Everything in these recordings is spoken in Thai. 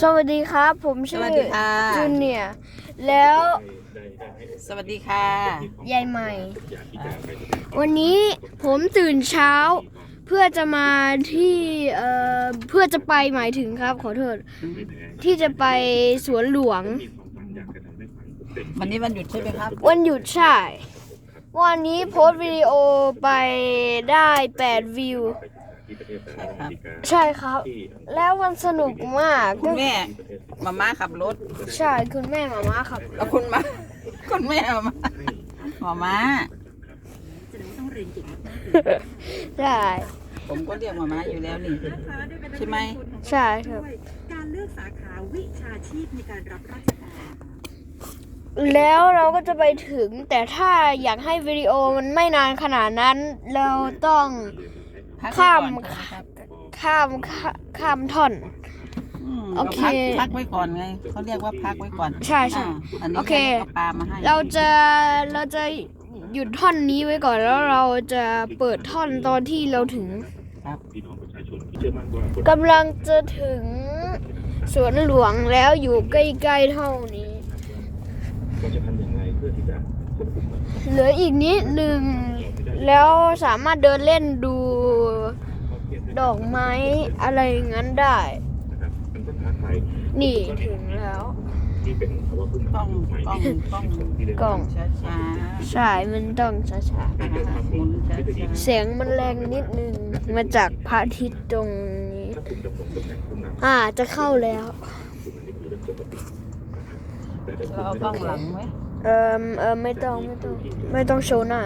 สวัสดีครับ ผมสชื่อวัสดีค่ะ จูเนียร์แล้วสวัสดีค่ะ ยายใหม่ วันนี้ผมตื่นเช้า เพื่อจะมาที่เอ่อเพื่อจะไปหมายถึงครับ ขอโทษ ที่จะไปสวนหลวง วันนี้วันหยุดใช่ไหมครับ วันหยุดใช่ วันนี้โพสต์วิดีโอไปได้ 8 วิว ครับใช่ครับแล้วมันสนุกมากคุณแม่มาม่าขับรถ ใช่คุณแม่มาม่าครับเอาคุณมา คุณแม่มาม่ามาม่าใช่ผมก็เรียกมาม่าอยู่แล้วนี่ใช่ไหม ใช่ครับการเลือกสาขาวิชาชีพในการรับราชการ แล้วเราก็จะไปถึงแต่ถ้าอยากให้วิดีโอมันไม่นานขนาดนั้น เราต้อง พักไว้ข้าม ก่อนครับข้ามข้าข้ามท่อน มโอเคพักพักไว้ก่อนไงเขาเรียกว่าพักไว้ก่อนใช่ใช่ อ่าอันนี้โอเค ก็ปลามาให้เราจะเราจะหยุดท่อนนี้ไว้ก่อนแล้วเราจะเปิดท่อนตอนที่เราถึงครับกำลังจะถึงสวนหลวงแล้วอยู่ใกล้ๆเท่านี้เหลืออีกนิดหนึ่งแล้วสามารถเดินเล่นดู ดอกไม้อะไรอย่างนั้นได้นี่ถึงแล้วต้องต้องต้องกล้อง ช้าช้าใช่มันต้องช้าๆอ่าหมุนช้าๆ เสียงมันแรงนิดนึง มาจากพระอาทิตย์ตรงนี้อ่าจะเข้าแล้วๆเราเอากล้องหลังไหมเออเออไม่ต้องไม่ต้อง ไม่ต้องโชว์หน้า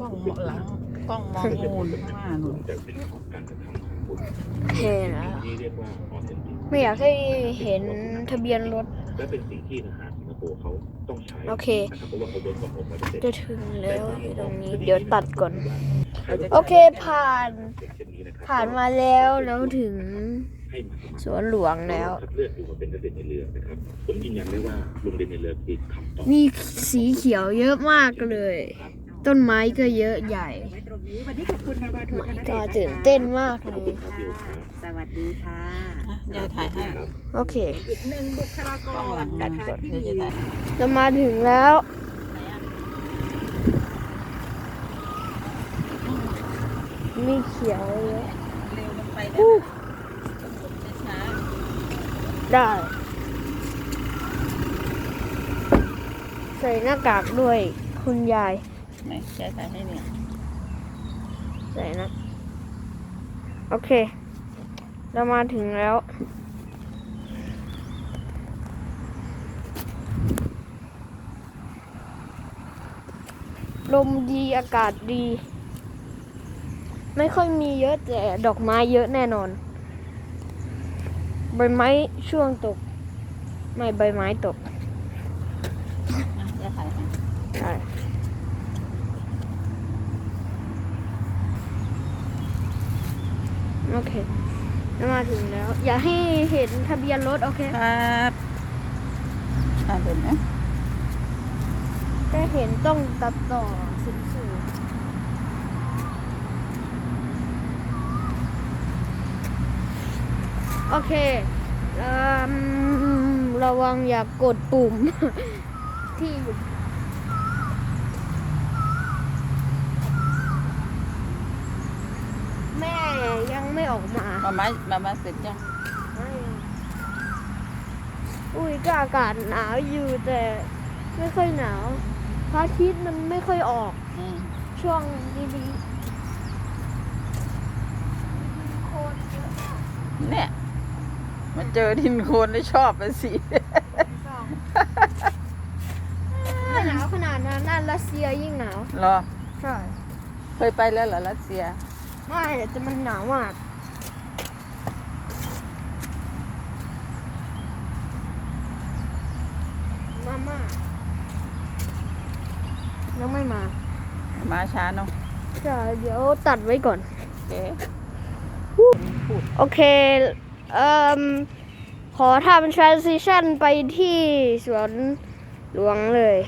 กล้องหลัง กล้องมองมูลข้างหน้าหนูเห็นแล้วไม่อยากให้เห็นทะเบียนรถและเป็นสิ่งที่ทหารสิงคโปร์เขาต้องใช้โอเคนะครับเพราะว่าเขาเวิร์กฟอร์มโฮมมาเป็นจะถึงแล้วอยู่ตรงนี้เดี๋ยวตัดก่อน โอเคผ่านเช่นนี้นะครับผ่านมาแล้วแล้วถึงให้มาสมัครสวนหลวงแล้วคัดเลือกดูมาเป็นนักเรียนในเรือนะครับผมยืนยันได้ว่าโรงเรียนในเรือคือคำตอบมีสีเขียวเยอะมากเลย ต้นไม้ก็เยอะใหญ่ไว้ตรง นี้วันนี้ขอบคุณนาวาโทธนเดชก็นะคะตื่นเต้นมากเลย ค่ะสวัสดีค่ะอะยายถ่ายให้โอเค อีกหนึ่งบุคลากกล้องหรลังนะนะคะที่เดี๋ยวมีจะถ่ายจะมาถึงแล้วมีเขียวเยอะเร็วลงไปได้อู้ช้าได้ ใส่หน้ากากด้วยคุณยายๆไหนยายถ่ายให้เนี่ย ใส่นะ โอเค เรามาถึงแล้ว ลมดีอากาศดี ไม่ค่อยมีเยอะแต่ดอกไม้เยอะแน่นอน ใบไม้ช่วงตก ไม่ใบไม้ตกอะยายถ่ายให้ใช่โอ เคเรามาถึงแล้ว อย่าให้เห็นทะเบียนรถโอเคครับอ่าเห็นไหมได้เห็นต้องตัดต่อสูงสูงโอเคเอิ่มระวังอย่ากกดปุ่มที่อยู่แม่ ยังไม่ออกมามามามามาเสร็จยังอุ้ยก็อากาศหนาวอยู่แต่ไม่ค่อยหนาวพระอาทิตย์มันไม่ค่อยออก อืมช่วงดีๆโคนเยอะมากเนี่ยมาเจอดินโคลนได้ชอบไปสิไม่หนาวขนาดนั้นนั่นรัสเซียยิ่งหนาว เหรอ ใช่ เคยไปแล้วเหรอรัสเซีย ไม่แต่มันหนาวมากมาม่ายังไม่มามาช้าเนาะใช่เดี๋ยวตัดไว้ก่อน โอเคโอเค เอ่มขอทำ transition ไปที่สวนหลวงเลย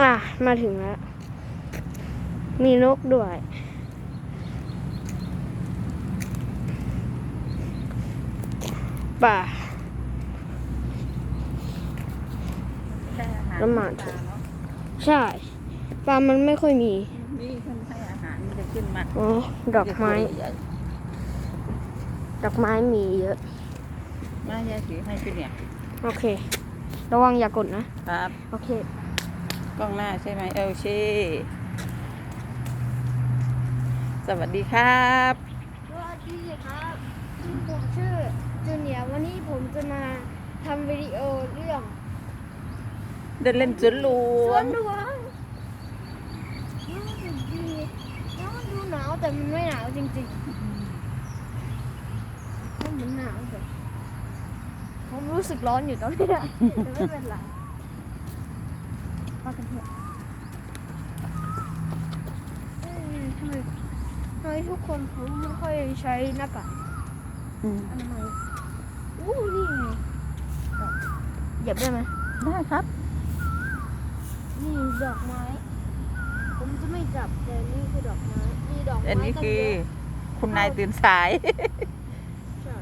อะ มาถึงแล้ว มีนกด้วย ป่าให้อาหารละหมาดปลาเนาะใช่ ปลามันไม่ค่อยมี นี่คนให้อาหารมันจะขึ้นมาอ๋อ ดอกไม้ใหญ่ดอกไม้มีเยอะๆมายายถือให้พี่เนี่ย โอเค ระวังอย่ากดนะ ครับ โอเค กล้องหน้าใช่ไหมเอลชี สวัสดีครับสวัสดีครับผมชื่อจูเนียร์วันนี้ผมจะมาทำวิดีโอเรื่อง เดินเล่นสวนหลสววนงหลวงรู้สึกดีแล้วมันดูหนาวแต่มันไม่หนาวจริงๆมันเหมือนหนาวแต่ผมรู้สึกร้อนอยู่ตอนนี้อะแต่ไม่เป็นไรไปกันเถอะเอ้ยทำไม ทำไมทุกคนเขาไม่ค่อยใช้หน้ากากอืมอนามัยอู้นี่ไงเหยียบได้ไหมได้ครับ นี่ดอกไม้ ผมจะไม่จับแต่นี่คือดอกไม้นี่ดอกไม้อันนี้คือตั้งเยะคุณนายตื่นสาย ใช่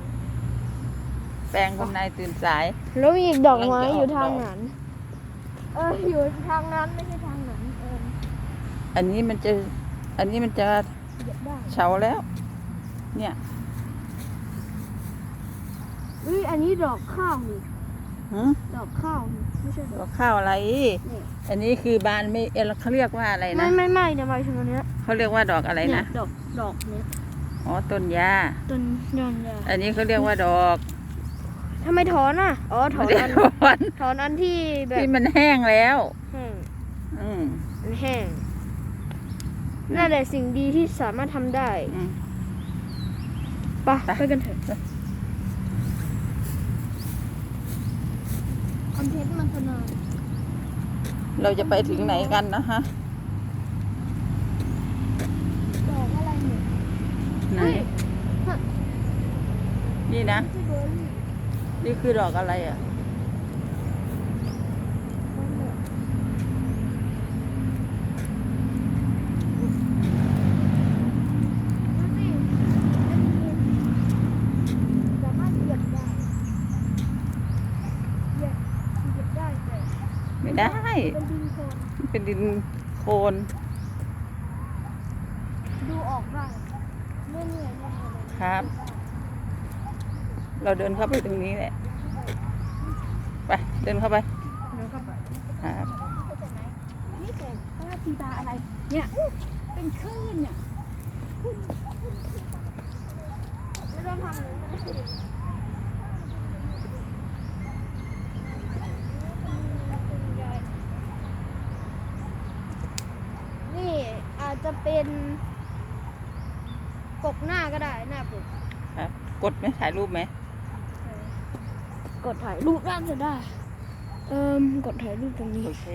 แปลงคุณนายตื่นสาย แล้วมีอีกดอกไม้กำลังจะออกอยู่ทางดอกนั้น เอออยู่ทางนั้นไม่ใช่ทางนั้นเอออันนี้มันจะ อันนี้มันจะ เหยียบได้เฉาแล้ว เนี่ยอุ้ยอันนี้ดอกข้าวนี่หือดอกข้าวนี่ไม่ใช่ดดออกกข้าวอะไร นี่อันนี้คือบานไม่เออเขาเรียกว่าอะไรไม่นะไม่ไม่เนี่ยหมายถึงอันเนี้ยเขาเรียกว่าดอกอะไรเยนะดอกดอกเนี้ยอ๋อต้นหญ้า ต้นยอนยาอันนี้เขาเรียกว่าดอกทำไมถอนอะอ๋อถอนไม่ได้อันถอนถอนอันที่แบบที่มันแห้งแล้ว แห้งอืมมันแห้ง นั่นแหละสิ่งดีที่สามารถทำได้อืม ไปไป ไปกันเถอะคอนเทนต์มันสนานเราจะไปถึงไหนกันนะฮะดอกอะไรเนี่ยไหนเฮ้ยฮะนี่นะไม่ใช่เบอร์รี่นี่คือดอกอะไรอะ มันเนี่ยดูสิสามารถเหยียบได้เหยียบเหยียบได้แต่ ไม่ได้ เป็นดินโคลนเป็นดินโคลนดูออกได้เรื่อยๆเรื่อยๆครับ เราเดินเข้าไปตรงนี้แหละ ไป เดินเข้าไป เดี๋ยวเข้าไปครับนี่แต่ป้าทีบาอะไร เนี่ย เป็นคลื่นเนี่ยไม่ต้องทำเลยนี่อาจจะ เป็นปกหน้าก็ได้หน้าปกครับ กดไหมถ่ายรูปไหมกดถ่ายรูปน่าจะได้ เอิมกดถ่ายรูปตรงนี้โอเค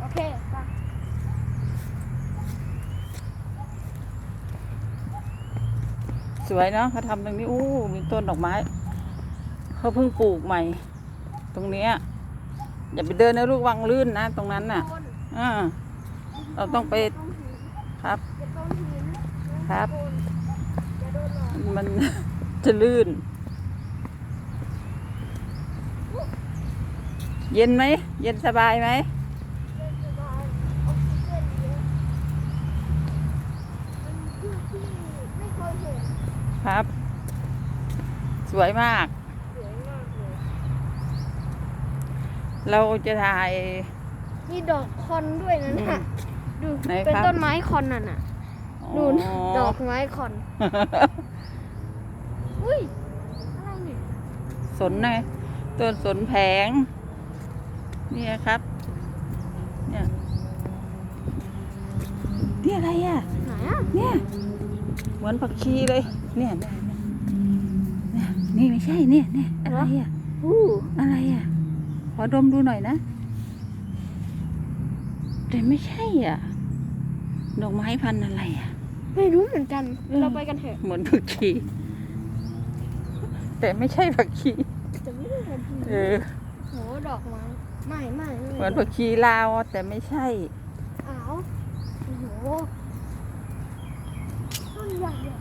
โอเคไปสวยเนาะเขาทำตรงนี้อู้มีต้นดอกไม้เขาเพิ่งปลูกใหม่ ตรงเนี้ย อย่าไปเดินนะลูกวังลื่นนะ ตรงนั้นน่ะอ่าเราต้องไปครับ ครับ มันจะลื่น เย็นไหม เย็นสบายไหมครับ สวยมาก สวยมากเลย เราจะถ่าย มีดอกคอนด้วยนะน่ะดูไหนเป็นครับต้นไม้คอนน่ะน่ะดูนดอกไม้คอนอุ้ยอะไรเนี่ยสนไงต้นสนแผงนี่ครับ เนี่ยนี่อะไรอะ ไหนอะเนี่ย เหมือนผักชีเลย เนี่ยเนี่ยเนี่ยนี่ไม่ใช่เนี่ยเนี่ยอะไรอะอู้อะไรอะ ขอดมดูหน่อยนะ แต่ไม่ใช่อะ ดอกไม้พันธุ์อะไรอะ ไม่รู้เหมือนกันเออเราไปกันเถอะ เหมือนผักชี แต่ไม่ใช่ผักชี จะไม่ได้ทันทีเออ โหดอกไม้ไม่ไม่ไม่เหมือนผักชีลาวแต่ไม่ใช่ อ้าวโอ้โหหวานเลย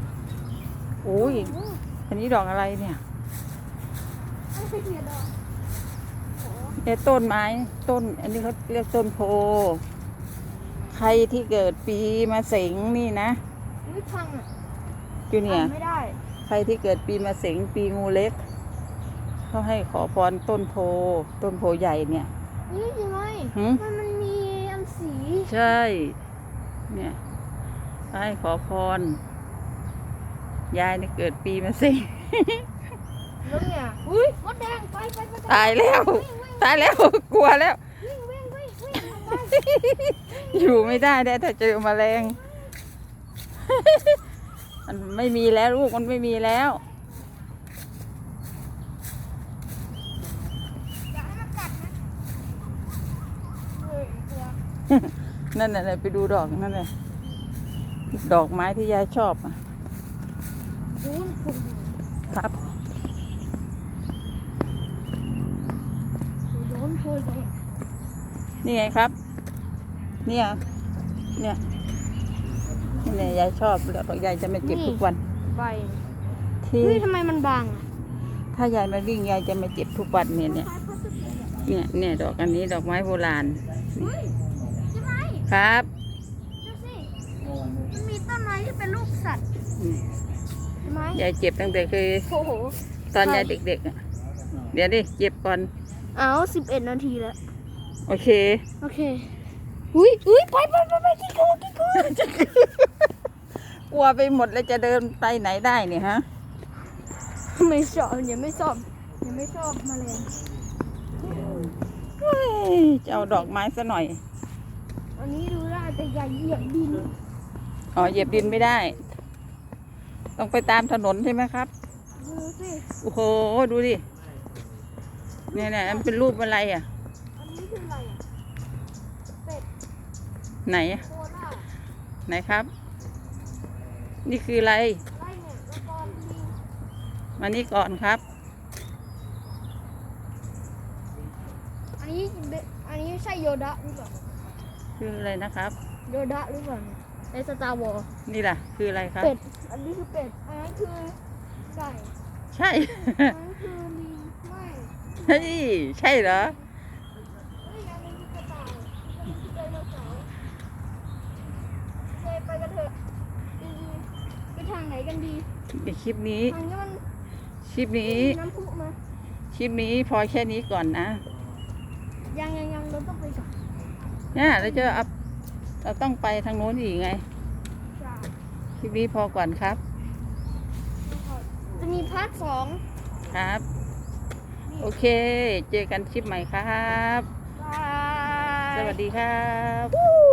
โอ้ยอันนี้ดอกอะไรเนี่ย ไม่ใช่เทียดอก เนี่ยต้นไม้ต้น อันนี้เขาเรียกต้นโพ ใครที่เกิดปีมาเสงนี่นะอุ้ยพังอะจูเนียร์ ทำไม่ได้ ใครที่เกิดปีมาเสงปีงูเล็ก เขาให้ขอพรต้นโพ ต้นโพใหญ่เนี่ย นี่ใช่ไหมหืม มันมันมีอันสีใช่ เนี่ยให้ขอพร ยายเนี่ยเกิดปีมาเสง แล้วเนี่ยอุ้ยมดแดงไปไปไปไปตายแล้ว ตายแล้วกลัวแล้ว วิ่งวิ่งวิ่งวิ่งออกไปอยู่ไม่ได้ได้ถ้าเจอแมลง มันไม่มีแล้วลูกมันไม่มีแล้ว อย่าให้มันกัดนะเฮ้ยกลัวนั่นน่ะไปดูดอกนั่นเลยดอกไม้ที่ยายชอบอะคูณคูณครับ โดนโพยไป นี่ไงครับ เนี่ย เนี่ยนี่เนี่ยยายชอบแล้วบอกยายจะไม่เจ็บทุกวันใบที่เฮ้ยทำไมมันบางอะถ้ายายมาวิ่งยายจะไม่เจ็บทุกวันเนี่ยเนี่ยเนี่ยเนี่ยดอกอันนี้ดอกไม้โบราณเฮ้ยใช่ไหมครับดูสิมันมีต้นไม้ที่เป็นรูปสัตว์อืมใช่ไหมยายเจ็บตั้งแต่เคยโอ้โหตอนค่ะยายเด็กๆอะเดี๋ยวดิเจ็บก่อน เอาสิบเอ็ดนาทีแล้ว โอเค โอเค อุ้ยอุ้ยไปไปไปไปที่กูที่กูกลัวไปหมดแล้วจะเดินไปไหนได้เนี่ยฮะ ไม่ชอบยังไม่ชอบยังไม่ชอบแมลงเฮ้ยจะเอาดอกไม้ซะหน่อย อันนี้ดูได้แต่อย่าเหยียบดิน อ๋อเหยียบดินไม่ได้ ต้องไปตามถนนใช่ไหมครับ ดูสิ โอ้โห ดูดิ เนี่ยเนี่ยมันเป็นรูปอะไรอะ อันนี้คืออะไรอะเป็ด ไหนอะโคล่าไหนครับ นี่คืออะไรไรเนี่ยแล้วก็ลิงมานี่ก่อนครับ อันนี้เบอันนี้ใช่โยดะหรือเปล่าคืออะไรนะครับ โยดะหรือเปล่าเนี่ยในสตาร์วอลนี่ล่ะ คืออะไรครับ เป็ด อันนี้คือเป็ด อันนั้นคือไก่ ใช่ อันนั้นคือลิงไม่เฮ้ยใช่เหรอ เฮ้ยอันนี้คือกระต่ายอันนี้คือไดโนเสาร์เจไปกันเถอะดีๆไป ทางไหนกันดีในคลิปนี้ ทางนี้มันคลิปนี้ มีน้ำพุมา คลิปนี้พอแค่นี้ก่อนนะ ยังยังยังเราต้องไปก่อนเนี่ยเราจะเอาเราต้องไปทางโน้นอีกไง จ้าคลิปนี้พอก่อนครับ จะมีพาร์ทสองครับ โอเค เจอกันคลิปใหม่ครับ บาย สวัสดีครับวู้